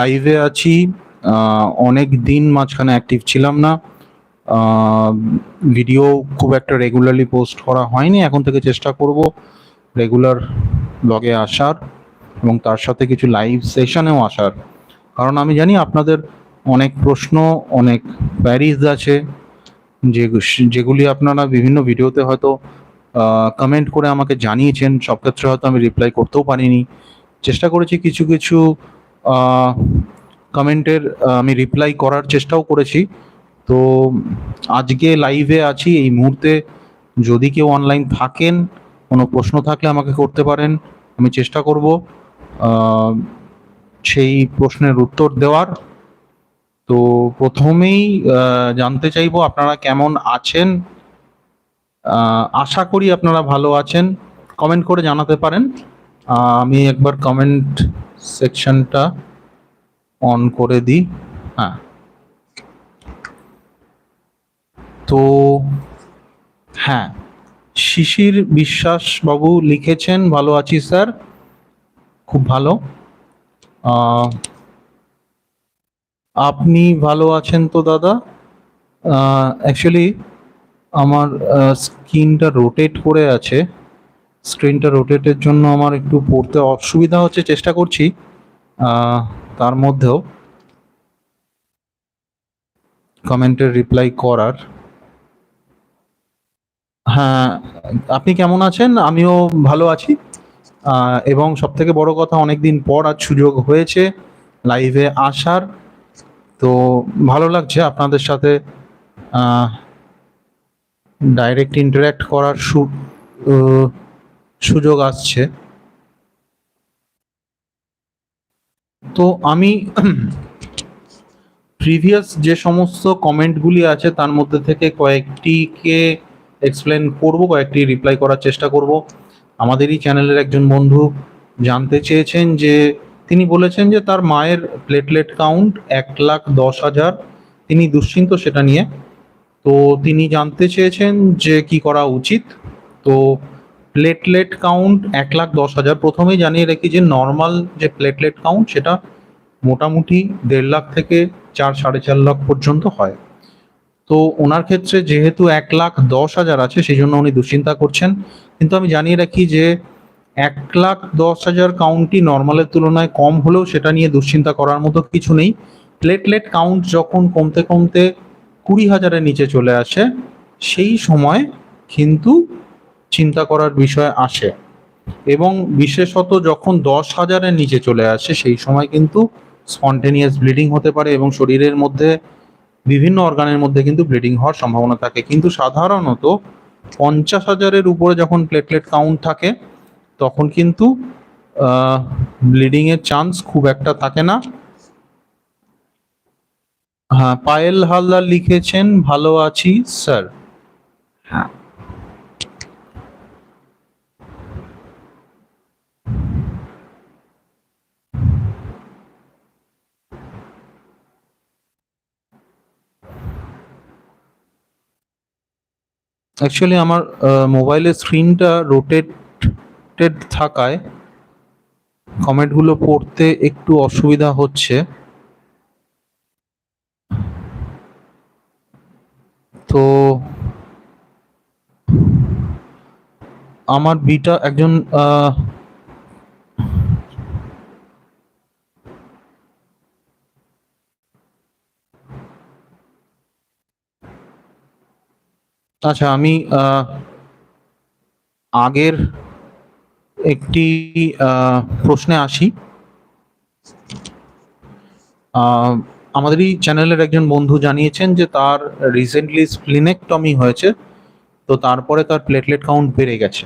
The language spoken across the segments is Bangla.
লাইভে আছি অনেক দিন মাঝখানে অ্যাক্টিভ ছিলাম না। ভিডিও খুব একটা রেগুলারলি পোস্ট করা হয়নি, এখন থেকে চেষ্টা করব রেগুলার ব্লগে আসার এবং তার সাথে কিছু লাইভ সেশনেও আসার। কারণ আমি জানি আপনাদের অনেক প্রশ্ন, অনেক প্যারিজ আছে, যে যেগুলি আপনারা বিভিন্ন ভিডিওতে হয়তো কমেন্ট করে আমাকে জানিয়েছেন, সব ক্ষেত্রে হয়তো আমি রিপ্লাই করতেও পারিনি। চেষ্টা করেছি কিছু কিছু কমেন্টের আমি রিপ্লাই করার চেষ্টাও করেছি। তো আজকে লাইভে আছি, এই মুহূর্তে যদি কেউ অনলাইন থাকেন, কোনো প্রশ্ন থাকলে আমাকে করতে পারেন, আমি চেষ্টা করব সেই প্রশ্নের উত্তর দেওয়ার। তো প্রথমেই জানতে চাইব আপনারা কেমন আছেন আশা করি আপনারা ভালো আছেন কমেন্ট করে জানাতে পারেন। আমি একবার কমেন্ট সেকশনটা অন করে দিই হ্যাঁ। তো হ্যাঁ শিশির বিশ্বাস বাবু লিখেছেন, ভালো আছি স্যার, খুব ভালো। আপনি ভালো আছেন তো দাদা? অ্যাকচুয়ালি আমার স্ক্রিনটা রোটেট করে আছে। স্ক্রিনটা রোটেটের জন্য আমার একটু পড়তে অসুবিধা হচ্ছে, চেষ্টা করছি। তার মধ্যেও কমেন্টের রিপ্লাই করার। হ্যাঁ আপনি কেমন আছেন? আমিও ভালো আছি। এবং সব থেকে বড় কথা, অনেকদিন পর আজ সুযোগ হয়েছে লাইভে আসার। তো ভালো লাগছে আপনাদের সাথে ডাইরেক্ট ইন্টারাক্ট করার সু- সুযোগ আসছে। তো আমি প্রিভিয়াস যে সমস্ত কমেন্টগুলি আছে, তার মধ্যে থেকে কয়েকটিকে এক্সপ্লেন করব, কয়েকটি রিপ্লাই করার চেষ্টা করব। আমাদেরই চ্যানেলের একজন বন্ধু জানতে চেয়েছেন যে, তিনি বলেছেন যে তার মায়ের প্লেটলেট কাউন্ট এক লাখ দশ হাজার। তিনি দুশ্চিন্ত সেটা নিয়ে। তো তিনি জানতে চেয়েছেন যে কি করা উচিত। তো প্লেটলেট কাউন্ট এক লাখ দশ হাজার। প্রথমেই জানিয়ে রাখি যে নর্মাল যে প্লেটলেট কাউন্ট সেটা মোটামুটি দেড় লাখ থেকে চার, সাড়ে চার লাখ পর্যন্ত হয়। তো ওনার ক্ষেত্রে যেহেতু এক লাখ দশ হাজার আছে সেই জন্য উনি দুশ্চিন্তা করছেন। কিন্তু আমি জানিয়ে রাখি যে এক লাখ দশ হাজার কাউন্টই নর্মালের তুলনায় কম হলেও সেটা নিয়ে দুশ্চিন্তা করার মতো কিছু নেই। প্লেটলেট কাউন্ট যখন কমতে কমতে কুড়ি হাজারের নিচে চলে আসে, সেই সময় কিন্তু চিন্তা করার বিষয় আসে। এবং বিশেষত যখন দশ হাজারের নিচে চলে আসে, সেই সময় কিন্তু স্পন্টেনিয়াস ব্লিডিং হতে পারে এবং শরীরের মধ্যে বিভিন্ন অর্গানের মধ্যে কিন্তু ব্লিডিং হওয়ার সম্ভাবনা থাকে। কিন্তু সাধারণত পঞ্চাশ হাজারের উপরে যখন প্লেটলেট কাউন্ট থাকে, তখন কিন্তু ব্লিডিং এর চান্স খুব একটা থাকে না। হ্যাঁ পায়েল হালদার লিখেছেন, ভালো আছি, স্যার। হ্যাঁ। অ্যাকচুয়ালি আমার মোবাইলের স্ক্রিনটা রোটেটেড থাকায় কমেন্টগুলো পড়তে একটু অসুবিধা হচ্ছে। তো আমার বিটা একজন আচ্ছা আমি আগের একটি প্রশ্নে আসি। আমাদেরই চ্যানেলের একজন বন্ধু জানিয়েছেন যে তার রিসেন্টলি স্প্লিনেকটমি হয়েছে, তো তারপরে তার প্লেটলেট কাউন্ট বেড়ে গেছে।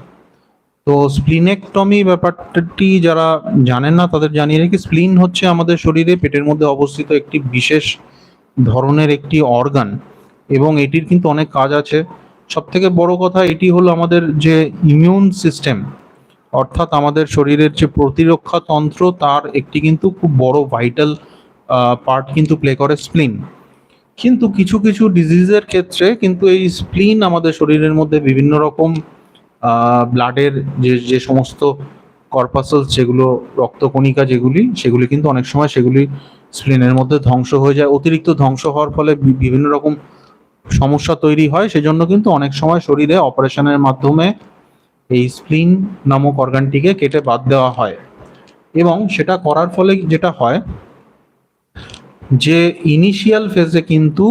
তো স্প্লিনেকটমি ব্যাপারটি যারা জানেন না, তাদের জানিয়ে রাখি স্প্লিন হচ্ছে আমাদের শরীরে পেটের মধ্যে অবস্থিত একটি বিশেষ ধরনের একটি অর্গান এবং এটির কিন্তু অনেক কাজ আছে। সব থেকে বড় কথা এটি হলো আমাদের যে ইমিউন সিস্টেম অর্থাৎ আমাদের শরীরের যে প্রতিরক্ষা তন্ত্র, তার একটি কিন্তু খুব বড় ভাইটাল পার্ট কিন্তু প্লে করে স্প্লিন কিন্তু কিছু কিছু ডিজিজের ক্ষেত্রে কিন্তু এই স্প্লিন আমাদের শরীরের মধ্যে বিভিন্ন রকম ব্লাডের যে যে সমস্ত কর্পাসেলস যেগুলো, রক্তকণিকা যেগুলি, সেগুলি কিন্তু অনেক সময় সেগুলি স্প্লিনের মধ্যে ধ্বংস হয়ে যায়। অতিরিক্ত ধ্বংস হওয়ার ফলে বিভিন্ন রকম সমস্যা তৈরি হয়, সেজন্য কিন্তু অনেক সময় শরীরে অপারেশনের মাধ্যমে এই স্প্লিন নামক অর্গানটিকে কেটে বাদ দেওয়া হয়। এবং সেটা করার ফলে যেটা হয়, যে ইনিশিয়াল ফেজে কিন্তু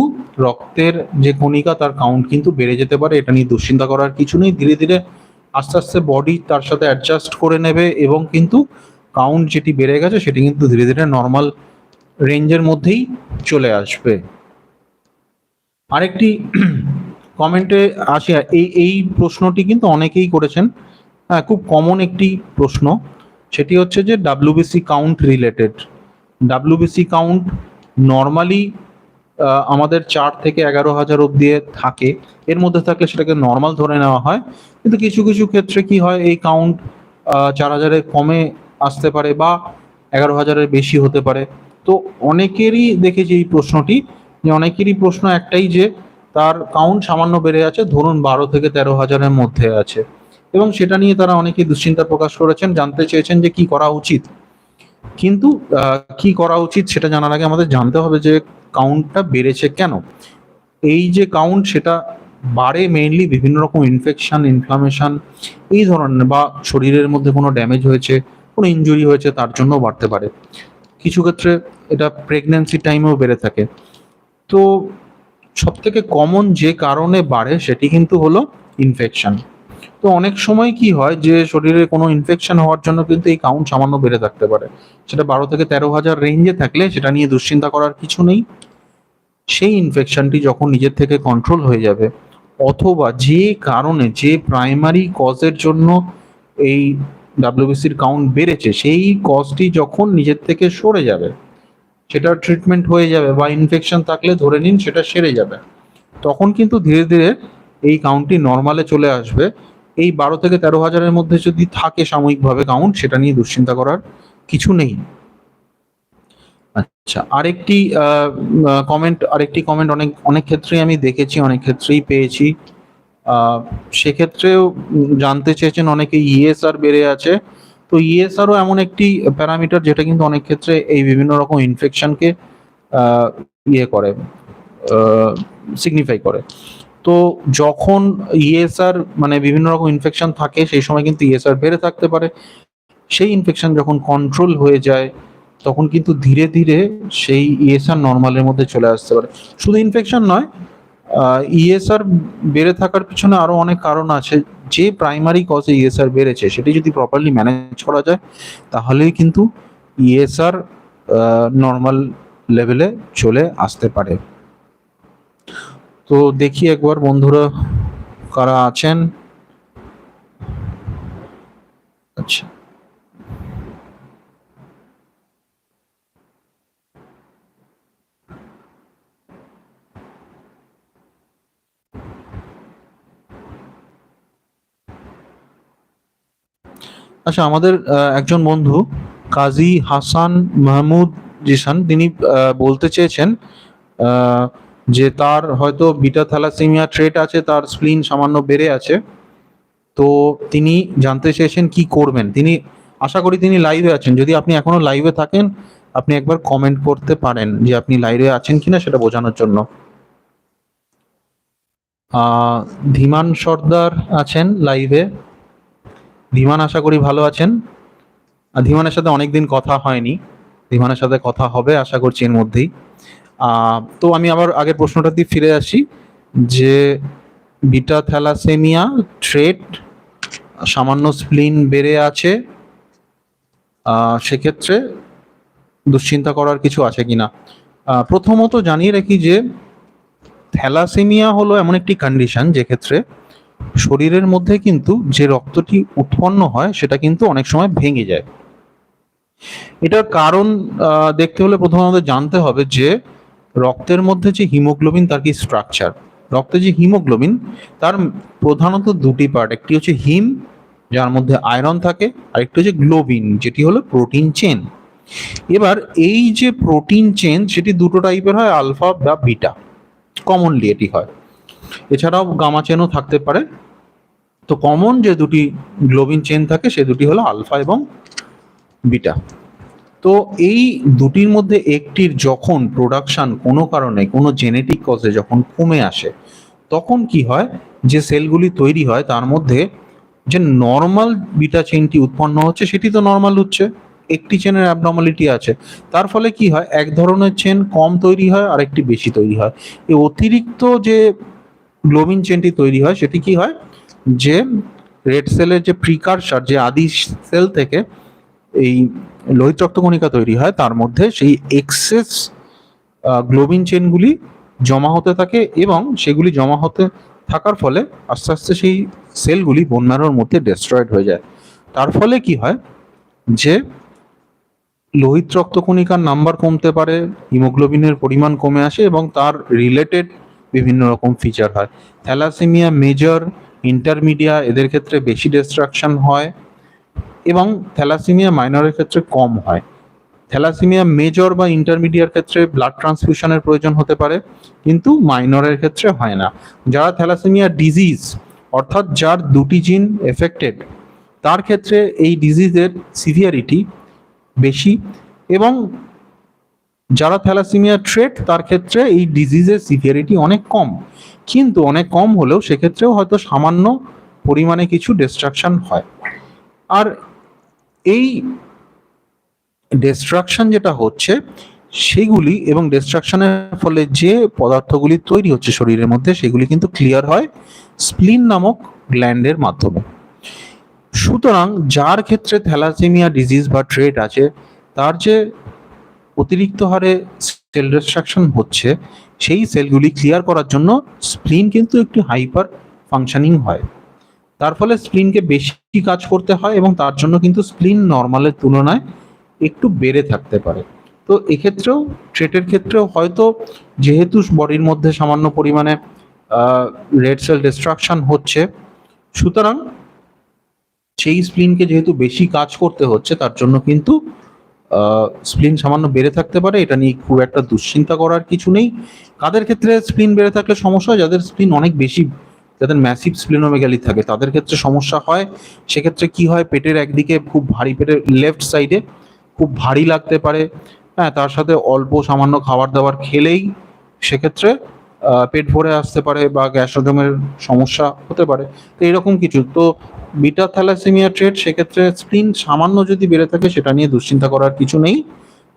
রক্তের যে কণিকা তার কাউন্ট কিন্তু বেড়ে যেতে পারে, এটা নিয়ে দুশ্চিন্তা করার কিছু নেই। ধীরে ধীরে আস্তে আস্তে বডি তার সাথে অ্যাডজাস্ট করে নেবে এবং কিন্তু কাউন্ট যেটি বেড়ে গেছে, সেটি কিন্তু ধীরে ধীরে নর্মাল রেঞ্জের মধ্যেই চলে আসবে। আরেকটি কমেন্টে আসি, এই এই প্রশ্নটি কিন্তু অনেকেই করেছেন। হ্যাঁ খুব কমন একটি প্রশ্ন। সেটি হচ্ছে যে WBC count related WBC count normally আমাদের চার থেকে এগারো হাজার অব্দি থাকে। এর মধ্যে থাকলে সেটাকে নর্মাল ধরে নেওয়া হয়। কিন্তু কিছু কিছু ক্ষেত্রে কি হয়, এই কাউন্ট চার হাজারের কমে আসতে পারে বা এগারো হাজারের বেশি হতে পারে। তো অনেকেরই দেখেছি এই প্রশ্নটি। যে অনেকেরই প্রশ্ন একটাই যে, তার কাউন্ট সামান্য বেড়ে আছে, ধরুন বারো থেকে তেরো হাজারের মধ্যে আছে। এবং সেটা নিয়ে তারা অনেকেই দুশ্চিন্তা প্রকাশ করেছেন, জানতে চেয়েছেন যে কি করা উচিত। কিন্তু কি করা উচিত সেটা জানার আগে আমাদের জানতে হবে যে কাউন্টটা বেড়েছে কেন? এই যে কাউন্ট সেটা বাড়ে মেইনলি বিভিন্ন রকম ইনফেকশন ইনফ্লামেশন এই ধরনের বা শরীরের মধ্যে কোনো ড্যামেজ হয়েছে, কোনো ইনজুরি হয়েছে, তার জন্য বাড়তে পারে। কিছু ক্ষেত্রে এটা প্রেগন্যান্সি টাইমেও বেড়ে থাকে। তো সব থেকে কমন যে কারণে বাড়ে সেটি কিন্তু হলো ইনফেকশন তো অনেক সময় কি হয় যে শরীরে কোনো ইনফেকশন হওয়ার জন্য কিন্তু এই কাউন্ট সামান্য বেড়ে থাকতে পারে। সেটা বারো থেকে তেরো হাজার রেঞ্জে থাকলে সেটা নিয়ে দুশ্চিন্তা করার কিছু নেই। সেই ইনফেকশনটি যখন নিজের থেকে কন্ট্রোল হয়ে যাবে, অথবা যে কারণে যে প্রাইমারি কজের জন্য এই ডাব্লিউবিসির কাউন্ট বেড়েছে, সেই কজটি যখন নিজের থেকে সরে যাবে সেটা ট্রিটমেন্ট হয়ে যাবে বা ইনফেকশন থাকলে ধরে নিন সেটা সেরে যাবে। তখন কিন্তু ধীরে ধীরে এই কাউন্টটি নর্মালে চলে আসবে। এই বারো থেকে তেরো হাজারের মধ্যে যদি থাকে সাময়িকভাবে কাউন্ট সেটা নিয়ে দুশ্চিন্তা করার কিছু নেই। আচ্ছা আরেকটি কমেন্ট আরেকটি কমেন্ট অনেক অনেক ক্ষেত্রেই আমি দেখেছি, অনেক ক্ষেত্রেই পেয়েছি। সেক্ষেত্রেও জানতে চেয়েছেন অনেকে ইএসআর বেড়ে আছে। তো ইএসআরও এমন একটি প্যারামিটার যেটা কিন্তু অনেক ক্ষেত্রে এই বিভিন্ন রকম ইনফেকশনকে ইয়ে করে সিগনিফাই করে। তো যখন ইএসআর মানে বিভিন্ন রকম ইনফেকশন থাকে, সেই সময় কিন্তু ইএসআর বেড়ে থাকতে পারে। সেই ইনফেকশন যখন কন্ট্রোল হয়ে যায়, তখন কিন্তু ধীরে ধীরে সেই ইএসআর নর্মালের মধ্যে চলে আসতে পারে। শুধু ইনফেকশন নয় ইএসআর বেড়ে থাকার পিছনে আরও অনেক কারণ আছে। যে প্রাইমারি কজে ইএসআর বেড়েছে, সেটি যদি প্রপারলি ম্যানেজ করা যায়, তাহলেই কিন্তু ইএসআর নর্মাল লেভেলে চলে আসতে পারে। তো দেখি একবার বন্ধুরা কারা আছেন। আচ্ছা। আচ্ছা আমাদের একজন বন্ধু, কাজী হাসান মাহমুদ জিসান, তিনি বলতে চেয়েছেন যে তার হয়তো বিটা থ্যালাসেমিয়া ট্রেট আছে, তার স্প্লিন সামান্য বেড়ে আছে। তো তিনি জানতে চেয়েছেন কি করবেন। তিনি, আশা করি তিনি লাইভে আছেন। যদি আপনি এখনও লাইভে থাকেন, আপনি একবার কমেন্ট করতে পারেন যে আপনি লাইভে আছেন কিনা, সেটা বোঝানোর জন্য। ধীমান সর্দার আছেন লাইভে ধীমান আশা করি ভালো আছেন। আর ধীমানের সাথে অনেকদিন কথা হয়নি। ধীমানের সাথে কথা হবে আশা করছি এর মধ্যেই। তো আমি আবার আগের প্রশ্নটা দিয়ে ফিরে আসি যে বিটা থ্যালাসেমিয়া ট্রেট সামান্য স্প্লিন বেড়ে আছে সেক্ষেত্রে দুশ্চিন্তা করার কিছু আছে কিনা? প্রথমত জানিয়ে রাখি যে থ্যালাসেমিয়া হলো এমন একটি কন্ডিশন যে ক্ষেত্রে শরীরের মধ্যে কিন্তু যে রক্তটি উৎপন্ন হয়, সেটা কিন্তু অনেক সময় ভেঙে যায়। এটার কারণ দেখতে হলে প্রথমে আমাদের জানতে হবে যে, রক্তের মধ্যে যে হিমোগ্লোবিন, তার কি স্ট্রাকচার রক্তে যে হিমোগ্লোবিন, তার প্রধানত দুটি পার্ট একটি হচ্ছে হিম, যার মধ্যে আয়রন থাকে, আর একটি হচ্ছে গ্লোবিন যেটি হলো প্রোটিন চেন এবার, এই যে প্রোটিন চেন সেটি দুটো টাইপের হয় আলফা বা বিটা কমনলি এটি হয়। এছাড়াও গামা চেনও থাকতে পারে। তো কমন যে দুটি গ্লোবিন চেন থাকে, সে দুটি হলো আলফা এবং বিটা। তো এই দুটির মধ্যে একটির যখন প্রোডাকশন কোনো কারণে, কোনো জেনেটিক কজে যখন কমে আসে, তখন কি হয়? যে সেলগুলি তৈরি হয়, তার মধ্যে যে নর্মাল বিটা চেনটি উৎপন্ন হচ্ছে, সেটি তো নর্মাল হচ্ছে। একটি চেনের অ্যাবনর্মালিটি আছে। তার ফলে কি হয়? এক ধরনের চেন কম তৈরি হয় আর একটি বেশি তৈরি হয়। এই অতিরিক্ত যে গ্লোবিন চেনটি তৈরি হয়, সেটি কি হয়? যে রেড সেলের যে প্রিকারসার যে আদি সেল থেকে এই লোহিত রক্তকণিকা তৈরি হয়, তার মধ্যে সেই এক্সেস গ্লোবিন চেনগুলি জমা হতে থাকে এবং সেগুলি জমা হতে থাকার ফলে আস্তে আস্তে সেই সেলগুলি বোন ম্যারোর মধ্যে ডেস্ট্রয়েড হয়ে যায়। তার ফলে কি হয়? যে লোহিত রক্তকণিকার নাম্বার কমতে পারে হিমোগ্লোবিনের পরিমাণ কমে আসে এবং তার রিলেটেড বিভিন্ন রকম ফিচার হয়। থ্যালাসেমিয়া মেজর ইন্টারমিডিয়া এদের ক্ষেত্রে বেশি ডিস্ট্রাকশন হয় এবং থ্যালাসেমিয়া মাইনরের ক্ষেত্রে কম হয়। থ্যালাসেমিয়া মেজর বা ইন্টারমিডিয়ার ক্ষেত্রে ব্লাড ট্রান্সফিউশনের প্রয়োজন হতে পারে, কিন্তু মাইনরের ক্ষেত্রে হয় না। যারা থ্যালাসেমিয়া ডিজিজ অর্থাৎ যার দুটি জিন এফেক্টেড তার ক্ষেত্রে এই ডিজিজের সিভিয়ারিটি বেশি এবং যারা থ্যালাসেমিয়া ট্রেট, তার ক্ষেত্রে এই ডিজিজের সিভিয়ারিটি অনেক কম। কিন্তু অনেক কম হলেও সেক্ষেত্রেও হয়তো সামান্য পরিমাণে কিছু ডিস্ট্রাকশন হয়। আর এই ডিস্ট্রাকশন যেটা হচ্ছে, সেগুলি এবং ডিস্ট্রাকশনের ফলে যে পদার্থগুলি তৈরি হচ্ছে শরীরের মধ্যে, সেগুলি কিন্তু ক্লিয়ার হয় স্প্লিন নামক গ্ল্যান্ডের মাধ্যমে। সুতরাং যার ক্ষেত্রে থ্যালাসেমিয়া ডিজিজ বা ট্রেট আছে, তার যে অতিরিক্ত হারে সেল ডিস্ট্রাকশন হচ্ছে, সেই সেলগুলি ক্লিয়ার করার জন্য স্প্লিন কিন্তু একটি হাইপার ফাংশনিং হয়। তার ফলে স্প্লিনকে বেশি কাজ করতে হয় এবং তার জন্য কিন্তু স্প্লিন নর্মালের তুলনায় একটু বেড়ে থাকতে পারে। তো এক্ষেত্রেও ট্রেটের ক্ষেত্রেও হয়তো যেহেতু বডির মধ্যে সামান্য পরিমাণে রেড সেল ডিস্ট্রাকশন হচ্ছে, সুতরাং সেই স্প্লিনকে যেহেতু বেশি কাজ করতে হচ্ছে, তার জন্য কিন্তু স্প্লিন সামান্য বেড়ে থাকতে পারে, এটা নিয়ে খুব একটা দুশ্চিন্তা করার কিছু নেই। কাদের ক্ষেত্রে স্প্লিন বেড়ে থাকলে সমস্যা হয়? যাদের স্প্লিন অনেক বেশি, যাদের ম্যাসিভ স্প্লিনোমেগালি থাকে, তাদের ক্ষেত্রে সমস্যা হয়। সেক্ষেত্রে কি হয়? পেটের একদিকে খুব ভারী, পেটের লেফট সাইডে খুব ভারী লাগতে পারে। হ্যাঁ তার সাথে অল্প সামান্য খাবার দাবার খেলেই সেক্ষেত্রে পেট ভরে আসতে পারে বা গ্যাস হজমের সমস্যা হতে পারে। তো এরকম কিছু। তো বিটা থ্যালাসেমিয়া ট্রেড, সেক্ষেত্রে স্প্লিন সামান্য যদি বেড়ে থাকে, সেটা নিয়ে দুশ্চিন্তা করার কিছু নেই।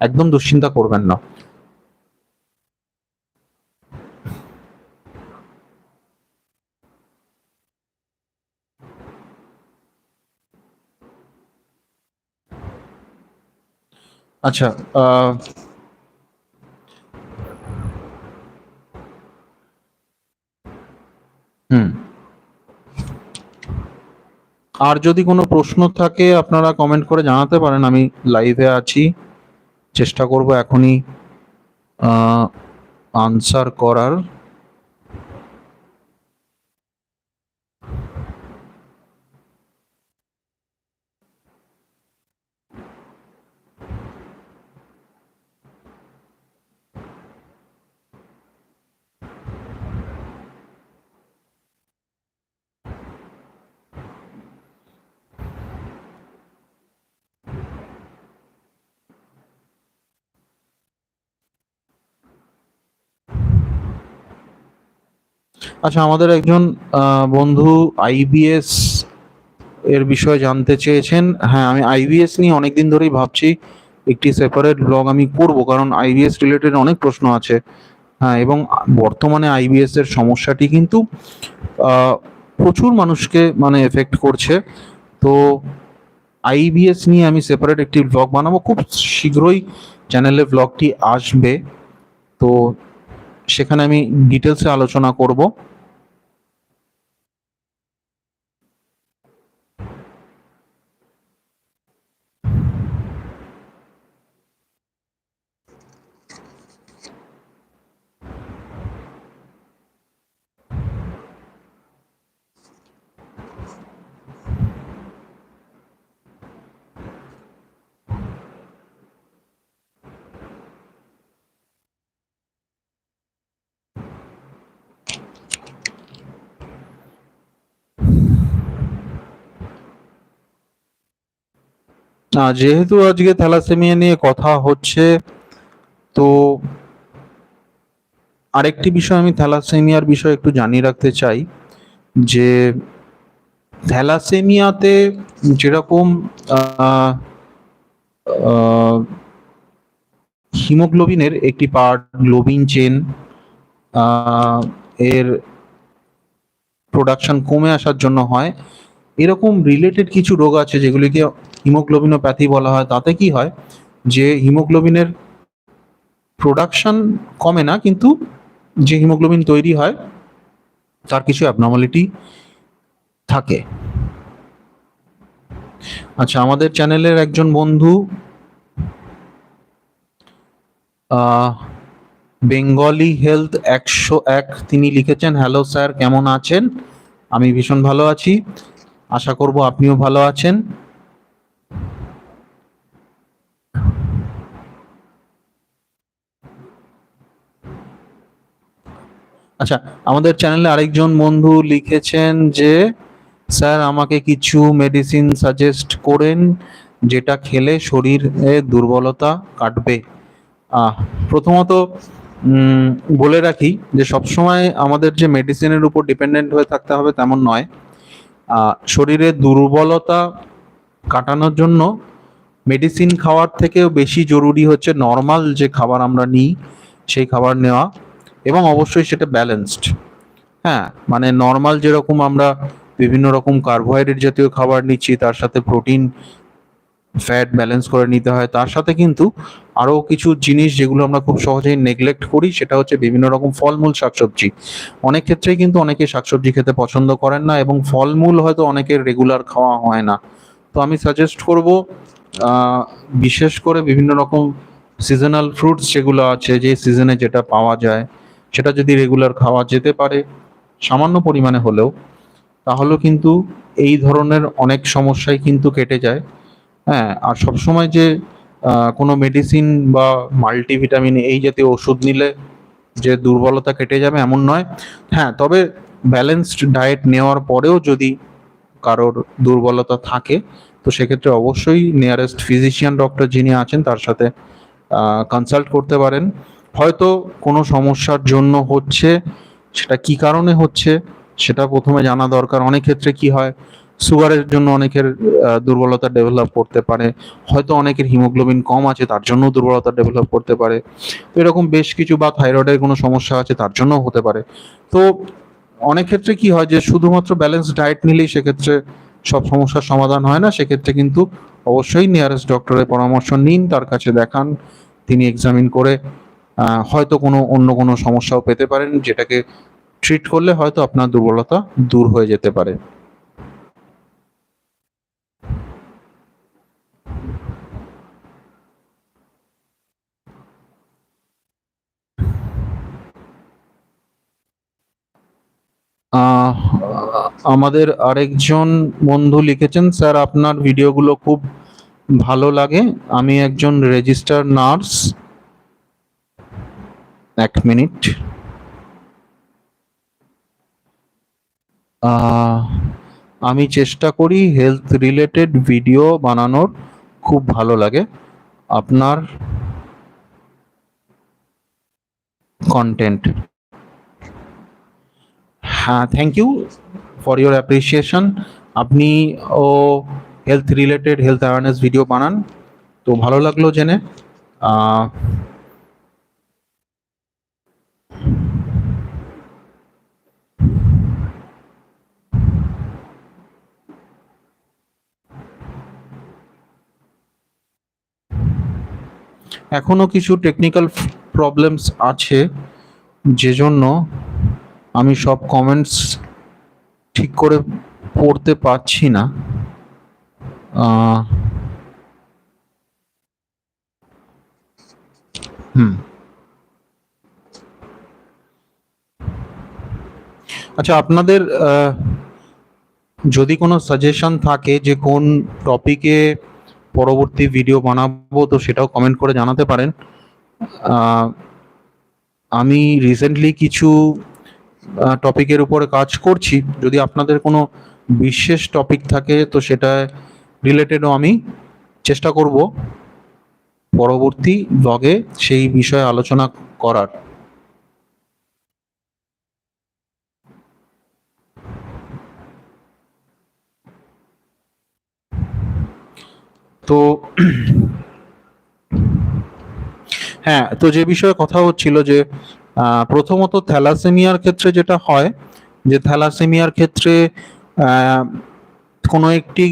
একদম দুশ্চিন্তা করবেন না। আচ্ছা হুম। আর যদি কোনো প্রশ্ন থাকে, আপনারা কমেন্ট করে জানাতে পারেন। আমি লাইভে আছি। চেষ্টা করব এখনই আনসার করার। আচ্ছা আমাদের একজন বন্ধু আইবিএস এর বিষয়ে জানতে চেয়েছেন। হ্যাঁ আমি আইবিএস নিয়ে অনেকদিন ধরেই ভাবছি একটি সেপারেট ব্লগ আমি করব, কারণ আইবিএস রিলেটেড অনেক প্রশ্ন আছে। হ্যাঁ এবং বর্তমানে আইবিএস এর সমস্যাটি কিন্তু প্রচুর মানুষকে মানে এফেক্ট করছে। তো আইবিএস নিয়ে আমি সেপারেট একটি ব্লগ বানাবো। খুব শীঘ্রই চ্যানেলে ব্লগটি আসবে। তো সেখানে আমি ডিটেলসে আলোচনা করব। যেহেতু আজকে থ্যালাসেমিয়া নিয়ে কথা হচ্ছে, তো আরেকটি বিষয় আমি থ্যালাসেমিয়ার বিষয়ে একটু জানিয়ে রাখতে চাই, যে থ্যালাসেমিয়াতে যেরকম হিমোগ্লোবিনের একটি পার্ট, গ্লোবিন চেন এর প্রোডাকশন কমে আসার জন্য হয়, এরকম রিলেটেড কিছু রোগ আছে যেগুলিকে হিমোগ্লোবিনোপ্যাথি বলা হয়, তাতে কি হয় যে হিমোগ্লোবিনের প্রোডাকশন কমে না, কিন্তু যে হিমোগ্লোবিন তৈরি হয়, তার কিছু অ্যাবনর্মালিটি থাকে। আচ্ছা আমাদের চ্যানেলের একজন বন্ধু বেঙ্গলি হেলথ একশো এক, তিনি লিখেছেন, হ্যালো স্যার, কেমন আছেন? আমি ভীষণ ভালো আছি। আশা করব আপনিও ভালো আছেন। আচ্ছা আমাদের চ্যানেলে আরেকজন বন্ধু লিখেছেন যে, স্যার, আমাকে কিছু মেডিসিন সাজেস্ট করেন যেটা খেলে শরীরে দুর্বলতা কাটবে। প্রথমত বলে রাখি যে, সবসময় আমাদের যে মেডিসিনের উপর ডিপেন্ডেন্ট হয়ে থাকতে হবে তেমন নয়। শরীরে দুর্বলতা কাটানোর জন্য মেডিসিন খাওয়ার থেকেও বেশি জরুরি হচ্ছে নর্মাল যে খাবার আমরা নিই, সেই খাবার নেওয়া। এবং অবশ্যই সেটা ব্যালেন্সড হ্যাঁ মানে নর্মাল যেরকম আমরা বিভিন্ন রকম কার্বোহাইড্রেট জাতীয় খাবার নিচ্ছি, তার সাথে প্রোটিন ফ্যাট ব্যালেন্স করে নিতে হয়, তার সাথে কিন্তু আরও কিছু জিনিস যেগুলো আমরা খুব সহজেই নেগলেক্ট করি, সেটা হচ্ছে বিভিন্ন রকম ফলমূল শাকসবজি। অনেক ক্ষেত্রেই কিন্তু অনেকে শাকসবজি খেতে পছন্দ করেন না এবং ফলমূল হয়তো অনেকের রেগুলার খাওয়া হয় না। তো আমি সাজেস্ট করব বিশেষ করে বিভিন্ন রকম সিজনাল ফ্রুটস যেগুলো আছে, যে সিজনে যেটা পাওয়া যায় সেটা যদি রেগুলার খাওয়া যেতে পারে সামান্য পরিমাণে হলেও, তাহলেও কিন্তু এই ধরনের অনেক সমস্যাই কিন্তু কেটে যায়। হ্যাঁ আর সবসময় যে কোনো মেডিসিন বা মাল্টিভিটামিন এই জাতীয় ওষুধ নিলে যে দুর্বলতা কেটে যাবে এমন নয়। হ্যাঁ তবে ব্যালেন্সড ডায়েট নেওয়ার পরেও যদি কারোর দুর্বলতা থাকে, তো সেক্ষেত্রে অবশ্যই নিয়ারেস্ট ফিজিশিয়ান ডক্টর যিনি আছেন তার সাথে কনসাল্ট করতে পারেন। হয়তো কোনো সমস্যার জন্য হচ্ছে, সেটা কি কারণে হচ্ছে, সেটা প্রথমে জানা দরকার। অনেক ক্ষেত্রে কি হয়, সুগারের জন্য অনেকের দুর্বলতা ডেভেলপ করতে পারে। হয়তো অনেকের হিমোগ্লোবিন কম আছে, তার জন্য দুর্বলতা ডেভেলপ করতে পারে। তো এরকম বেশ কিছু বা থাইরয়েডের কোনো সমস্যা আছে, তার জন্য হতে পারে। তো অনেক ক্ষেত্রে কি হয় যে, শুধুমাত্র ব্যালেন্স ডায়েট নিলেই সেক্ষেত্রে সব সমস্যার সমাধান হয় না। সেক্ষেত্রে কিন্তু অবশ্যই নিয়ারেস্ট ডক্টরের পরামর্শ নিন, তার কাছে দেখান, তিনি এক্সামিন করে হয়তো কোনো অন্য কোনো সমস্যাও পেতে পারেন, যেটাকে ট্রিট করলে হয়তো আপনার দুর্বলতা দূর হয়ে যেতে পারে। আমাদের আরেকজন বন্ধু লিখেছেন, স্যার, আপনার ভিডিওগুলো খুব ভালো লাগে। আমি একজন রেজিস্টার নার্স এক মিনিট। আমি চেষ্টা করি হেলথ রিলেটেড ভিডিও বানানোর। খুব ভালো লাগে। আপনার কন্টেন্ট হ্যাঁ thank you for your appreciation আপনি ও health related health awareness video বানান। তো ভালো লাগল জেনে। আহ, এখনও কিছু টেকনিক্যাল প্রবলেমস আছে যে জন্য আমি সব কমেন্টস ঠিক করে পড়তে পারছি না। হুম। আচ্ছা আপনাদের যদি কোনো সাজেশন থাকে যে কোন টপিকে পরবর্তী ভিডিও বানাবো, তো সেটাও কমেন্ট করে জানাতে পারেন। আমি রিসেন্টলি কিছু টপিকের উপরে কাজ করছি। যদি আপনাদের কোনো বিশেষ টপিক থাকে, তো সেটা রিলেটেডও আমি চেষ্টা করব। পরবর্তী ব্লগে সেই বিষয়ে আলোচনা করার। তো হ্যাঁ তো যে বিষয়ে কথা হচ্ছিল যে প্রথমত থ্যালাসেমিয়ার ক্ষেত্রে যেটা হয়, যে থ্যালাসেমিয়ার ক্ষেত্রে কোনো একটি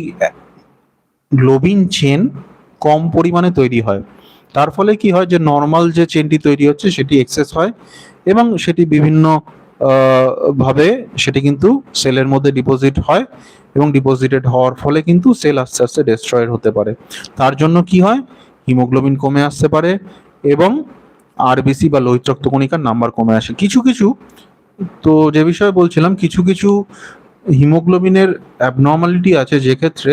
গ্লোবিন চেন কম পরিমাণে তৈরি হয়। তার ফলে কি হয় যে, নর্মাল যে চেনটি তৈরি হচ্ছে, সেটি এক্সেস হয় এবং সেটি বিভিন্ন ভাবে সেটি কিন্তু সেলের মধ্যে ডিপোজিট হয় এবং ডিপোজিটেড হওয়ার ফলে কিন্তু সেল আস্তে আস্তে ডেস্ট্রয়েড হতে পারে। তার জন্য কি হয়? হিমোগ্লোবিন কমে আসতে পারে এবং আরবিসি বা লোহিত রক্তকণিকার নাম্বার কমে আসে। কিছু কিছু তো যে বিষয়ে বলছিলাম, কিছু কিছু হিমোগ্লোবিনের অ্যাবনর্মালিটি আছে যে ক্ষেত্রে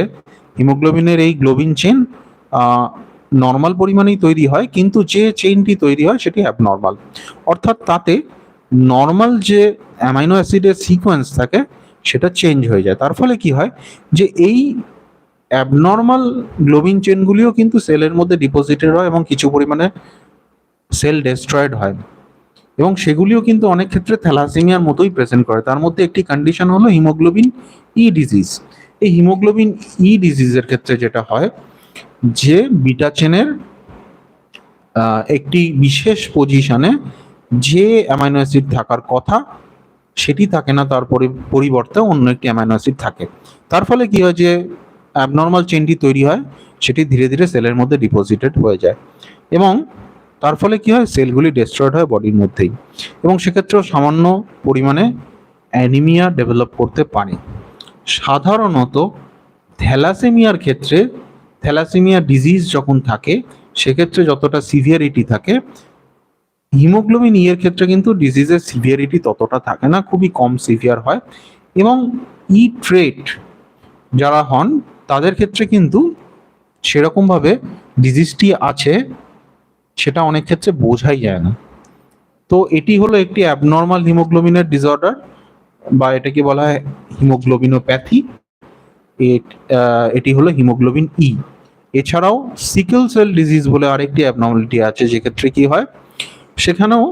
হিমোগ্লোবিনের এই গ্লোবিন চেন নর্মাল পরিমাণেই তৈরি হয়, কিন্তু যে চেইনটি তৈরি হয় সেটি অ্যাবনর্মাল অর্থাৎ তাতে নর্মাল যে অ্যামাইনো অ্যাসিডের সিকোয়েন্স থাকে, সেটা চেঞ্জ হয়ে যায়। তার ফলে কি হয় যে এই অ্যাবনর্মাল গ্লোবিন চেনগুলিও কিন্তু সেলের মধ্যে ডিপোজিটেড হয় এবং কিছু পরিমাণে সেল ডেস্ট্রয়েড হয়। এবং সেগুলিও কিন্তু অনেক ক্ষেত্রে থ্যালাসেমিয়ার মতোই প্রেজেন্ট করে। তার মধ্যে একটি কন্ডিশন হলো হিমোগ্লোবিন ই ডিজিজ এই হিমোগ্লোবিন ই ডিজিজের ক্ষেত্রে যেটা হয়, যে বিটা চেনের একটি বিশেষ পজিশনে যে অ্যামাইনো অ্যাসিড থাকার কথা, সেটি থাকে না, তার পরিবর্তে অন্য একটি অ্যামাইনো অ্যাসিড থাকে। তার ফলে কি হয় যে অ্যাবনর্মাল চেনটি তৈরি হয়, সেটি ধীরে ধীরে সেলের মধ্যে ডিপোজিটেড হয়ে যায়। এবং তার ফলে কি হয় সেলগুলি ডেস্ট্রয়েড হয় বডির মধ্যেই। এবং সেক্ষেত্রেও সামান্য পরিমাণে অ্যানিমিয়া ডেভেলপ করতে পারে। সাধারণত থ্যালাসেমিয়ার ক্ষেত্রে, থ্যালাসেমিয়া ডিজিজ যখন থাকে, সেক্ষেত্রে যতটা সিভিয়ারিটি থাকে হিমোগ্লোবিন ই এর ক্ষেত্রে কিন্তু ডিজিজের সিভিয়ারিটি ততটা থাকে না, খুবই কম সিভিয়ার হয়। এবং ই ট্রেট যারা হন, তাদের ক্ষেত্রে কিন্তু সেরকমভাবে ডিজিজটি আছে, সেটা অনেক ক্ষেত্রে বোঝাই যায় না। তো এটি হলো একটি অ্যাবনর্মাল হিমোগ্লোবিনের ডিসঅর্ডার বা এটাকে বলা হয় হিমোগ্লোবিনোপ্যাথি। এটি হলো হিমোগ্লোবিন ই এছাড়াও সিকেল সেল ডিজিজ বলে আরেকটি অ্যাবনর্মালিটি আছে, যেক্ষেত্রে কি হয় সেখানেও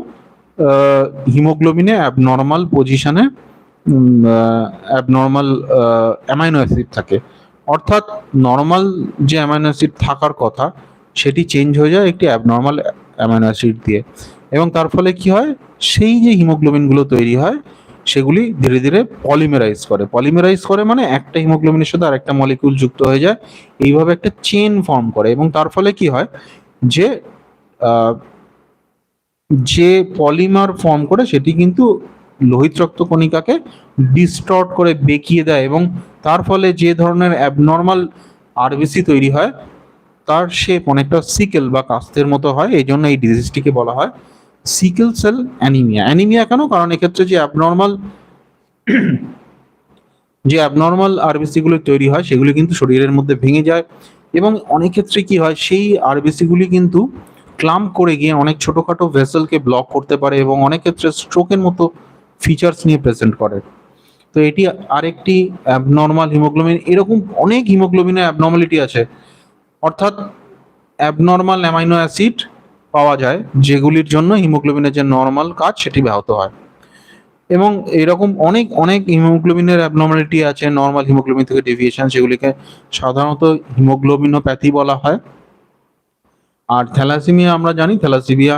হিমোগ্লোবিনে অ্যাবনর্মাল পজিশনে অ্যাবনর্মাল অ্যামাইনো অ্যাসিড থাকে। অর্থাৎ নর্মাল যে অ্যামাইনো অ্যাসিড থাকার কথা, সেটি চেঞ্জ হয়ে যায় একটি অ্যাবনর্মাল অ্যামাইনো অ্যাসিড দিয়ে। এবং তার ফলে কি হয়? সেই যে হিমোগ্লোবিনগুলো তৈরি হয়, সেগুলি ধীরে ধীরে পলিমেরাইজ করে। পলিমেরাইজ করে মানে একটা হিমোগ্লোবিনের সাথে আরেকটা মলিকিউল যুক্ত হয়ে যায়। এইভাবে একটা চেন ফর্ম করে। এবং তার ফলে কি হয়? যে যে পলিমার ফর্ম করে সেটি কিন্তু লোহিত রক্ত কণিকাকে ডিস্টর্ট করে বেঁকিয়ে দেয় এবং তার ফলে যে ধরনের অ্যাবনর্মাল আরবিসি তৈরি হয়, তার শেপ অনেকটা সিকেল বা কাস্তের মতো হয়, এই জন্য এই ডিজিজটিকে বলা হয় সিকেল সেল অ্যানিমিয়া অ্যানিমিয়া কেন? কারণ এক্ষেত্রে যে অ্যাবনর্মাল যে অ্যাবনর্মাল আরবিসি গুলো তৈরি হয়, সেগুলি কিন্তু শরীরের মধ্যে ভেঙে যায় এবং অনেক ক্ষেত্রে কি হয়, সেই আরবিসিগুলি কিন্তু ক্লাম্প করে গিয়ে অনেক ছোটখাটো ভেসেলকে ব্লক করতে পারে এবং অনেক ক্ষেত্রে স্ট্রোকের মতো ফিচার্স নিয়ে প্রেজেন্ট করে। তো এটি আরেকটি অ্যাবনর্মাল হিমোগ্লোবিন এরকম অনেক হিমোগ্লোবিনের অ্যাবনর্মালিটি আছে। অর্থাৎ অ্যাবনর্মাল অ্যামাইনো অ্যাসিড পাওয়া যায়, যেগুলির জন্য হিমোগ্লোবিনের যে নর্মাল কাজ সেটি ব্যাহত হয়। এবং এরকম অনেক অনেক হিমোগ্লোবিনের অ্যাবনর্মালিটি আছে নর্মাল হিমোগ্লোবিন থেকে ডেভিয়েশন সেগুলিকে সাধারণত হিমোগ্লোবিনোপ্যাথি বলা হয়। আর থ্যালাসেমিয়া আমরা জানি, থ্যালাসেমিয়া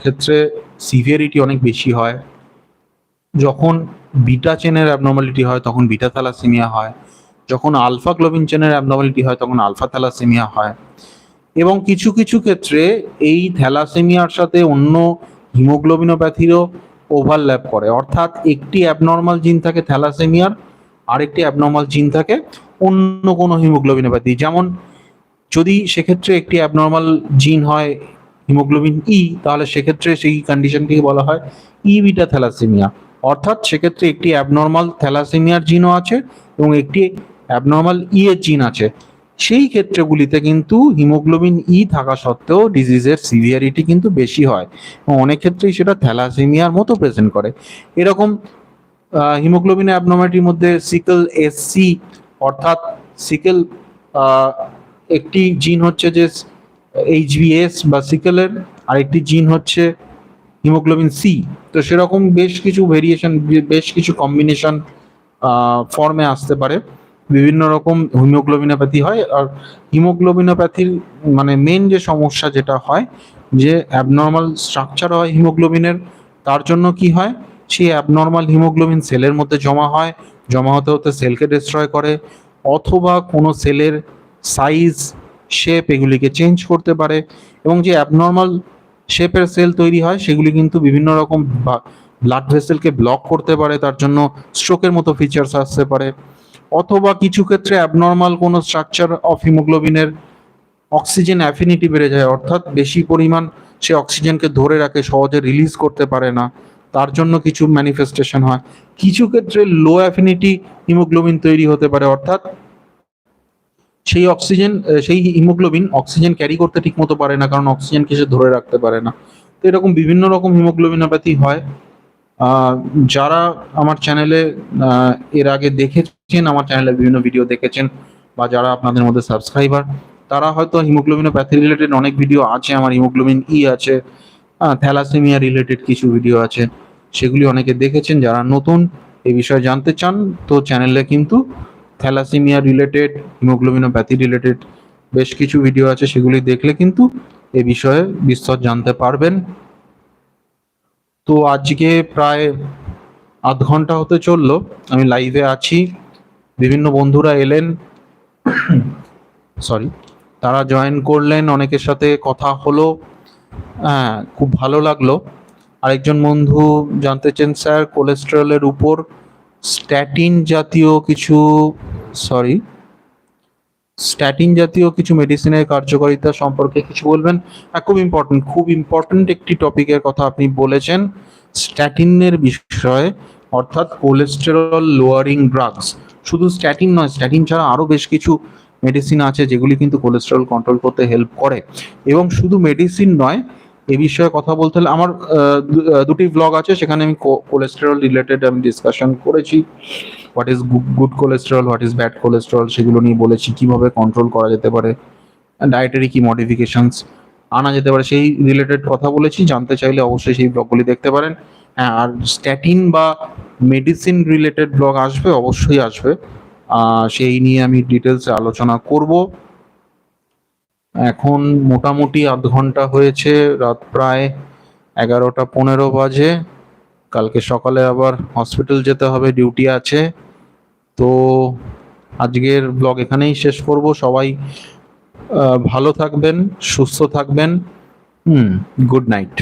ক্ষেত্রে সিভিয়ারিটি অনেক বেশি হয়। যখন বিটা চেনের অ্যাবনর্মালিটি হয়, তখন বিটা থ্যালাসেমিয়া হয়। যখন আলফা গ্লোবিন চেনের অ্যাবনর্মালিটি হয়, তখন আলফা থ্যালাসেমিয়া হয়। এবং কিছু কিছু ক্ষেত্রে এই থ্যালাসেমিয়ার সাথে অন্য হিমোগ্লোবিনোপ্যাথিরও ওভারল্যাপ করে। অর্থাৎ একটি অ্যাবনর্মাল জিন থাকে থ্যালাসেমিয়ার আরেকটি অ্যাবনর্মাল জিন থাকে অন্য কোনো হিমোগ্লোবিনোপ্যাথি যেমন যদি সেক্ষেত্রে একটি অ্যাবনর্মাল জিন হয় হিমোগ্লোবিন ই তাহলে সেক্ষেত্রে সেই কন্ডিশনটিকে বলা হয় ই বিটা থ্যালাসেমিয়া অর্থাৎ সেক্ষেত্রে একটি অ্যাবনর্মাল থ্যালাসেমিয়ার জিনও আছে এবং একটি অ্যাবনর্মাল ই এর জিন আছে। সেই ক্ষেত্রগুলিতে কিন্তু হিমোগ্লোবিন ই থাকা সত্ত্বেও ডিজিজের সিভিয়ারিটি কিন্তু বেশি হয় এবং অনেক ক্ষেত্রেই সেটা থ্যালাসেমিয়ার মতো প্রেজেন্ট করে। এরকম হিমোগ্লোবিন অ্যাবনর্মালিটির মধ্যে সিকেল এসসি অর্থাৎ সিকেল একটি জিন হচ্ছে যে এইচবিএস বা সিকেলের আরেকটি জিন হচ্ছে হিমোগ্লোবিন সি তো সেরকম বেশ কিছু ভেরিয়েশন বেশ কিছু কম্বিনেশন ফর্মে আসতে পারে। বিভিন্ন রকম হিমোগ্লোবিনোপ্যাথি হয়, আর হিমোগ্লোবিনোপ্যাথির মানে মেন যে সমস্যা যেটা হয়, যে অ্যাবনর্মাল স্ট্রাকচার হয় হিমোগ্লোবিনের, তার জন্য কি হয়? সেই অ্যাবনর্মাল হিমোগ্লোবিন সেলের মধ্যে জমা হয় জমা হতে হতে সেলকে ডিস্ট্রয় করে, অথবা কোনো সেলের সাইজ শেপ এগুলিকে চেঞ্জ করতে পারে এবং যে অ্যাবনর্মাল শেপের সেল তৈরি হয়, সেগুলি কিন্তু বিভিন্ন রকম ব্লাড ভেসেলকে ব্লক করতে পারে, তার জন্য স্ট্রোকের মতো ফিচার্স আসতে পারে। অথবা কিছু ক্ষেত্রে অ্যাবনর্মাল কোনো স্ট্রাকচার অফ হিমোগ্লোবিনের অক্সিজেন অ্যাফিনিটি বেড়ে যায়, অর্থাৎ বেশি পরিমাণ সে অক্সিজেনকে ধরে রাখে, সহজে রিলিজ করতে পারে না। তার জন্য কিছু ম্যানিফেস্টেশন হয়। কিছু ক্ষেত্রে লো অ্যাফিনিটি হিমোগ্লোবিন তৈরি হতে পারে, অর্থাৎ সেই অক্সিজেন সেই হিমোগ্লোবিন অক্সিজেন ক্যারি করতে ঠিক মতো পারে না, কারণ অক্সিজেনকে সে ধরে রাখতে পারে না। তো এরকম বিভিন্ন রকম হিমোগ্লোবিনোপ্যাথি হয়। যারা আমার চ্যানেলে এর আগে দেখেছেন, আমার চ্যানেলে বিভিন্ন ভিডিও দেখেছেন, বা যারা আপনাদের মধ্যে সাবস্ক্রাইবার তারা হয়তো হিমোগ্লোবিনোপ্যাথি রিলেটেড অনেক ভিডিও আছে, আমার হিমোগ্লোবিন ই আছে থ্যালাসেমিয়া রিলেটেড কিছু ভিডিও আছে। সেগুলি অনেকে দেখেছেন, যারা নতুন এই বিষয়ে জানতে চান, তো চ্যানেলে কিন্তু থ্যালাসিমিয়া রিলেটেড হিমোগ্লোবিনোপ্যাথি রিলেটেড বেশ কিছু ভিডিও আছে, সেগুলি দেখলে কিন্তু এ বিষয়ে বিস্তর জানতে পারবেন। তো আজকে প্রায় আধ ঘণ্টা হতে চলল, আমি লাইভে আছি। বিভিন্ন বন্ধুরা এলেন। সরি তারা জয়েন করলেন, অনেকের সাথে কথা হলো। হ্যাঁ খুব ভালো লাগল। আরেকজন বন্ধু জানতে চান, স্যার, কোলেস্টেরলের উপর স্ট্যাটিন জাতীয় কিছু, সরি, স্ট্যাটিন জাতীয় কিছু মেডিসিনের কার্যকারিতা সম্পর্কে কিছু বলবেন? খুব ইম্পর্টেন্ট খুব ইম্পর্টেন্ট একটি টপিকের কথা আপনি বলেছেন, স্ট্যাটিনের বিষয়ে, অর্থাৎ কোলেস্টেরল লোয়ারিং ড্রাগস শুধু স্ট্যাটিন নয়, স্ট্যাটিন ছাড়া আরও বেশ কিছু মেডিসিন আছে যেগুলি কিন্তু কোলেস্টেরল কন্ট্রোল করতে হেল্প করে। এবং শুধু মেডিসিন নয় এ বিষয়ে কথা বলতে হলে আমার দুটি ব্লগ আছে, সেখানে আমি কোলেস্টেরল রিলেটেড আমি ডিসকাশন করেছি। What is good cholesterol what is bad cholesterol সেগুলো নিয়ে বলেছি, কীভাবে কন্ট্রোল করা যেতে পারে ডায়েটারি কি মডিফিকেশনস আনা যেতে পারে, সেই রিলেটেড কথা বলেছি। জানতে চাইলে অবশ্যই সেই ব্লগগুলি দেখতে পারেন। হ্যাঁ আর স্ট্যাটিন বা মেডিসিন রিলেটেড ব্লগ আসবে, অবশ্যই আসবে। সেই নিয়ে আমি ডিটেলসে আলোচনা করব। এখন মোটামুটি আধ ঘণ্টা হয়েছে, রাত প্রায় এগারোটা পনেরো বাজে। কালকে সকালে আবার হসপিটাল যেতে হবে, ডিউটি আছে। তো আজকের ব্লগ এখানেই শেষ করব। সবাই ভালো থাকবেন, সুস্থ থাকবেন। Hmm, good night.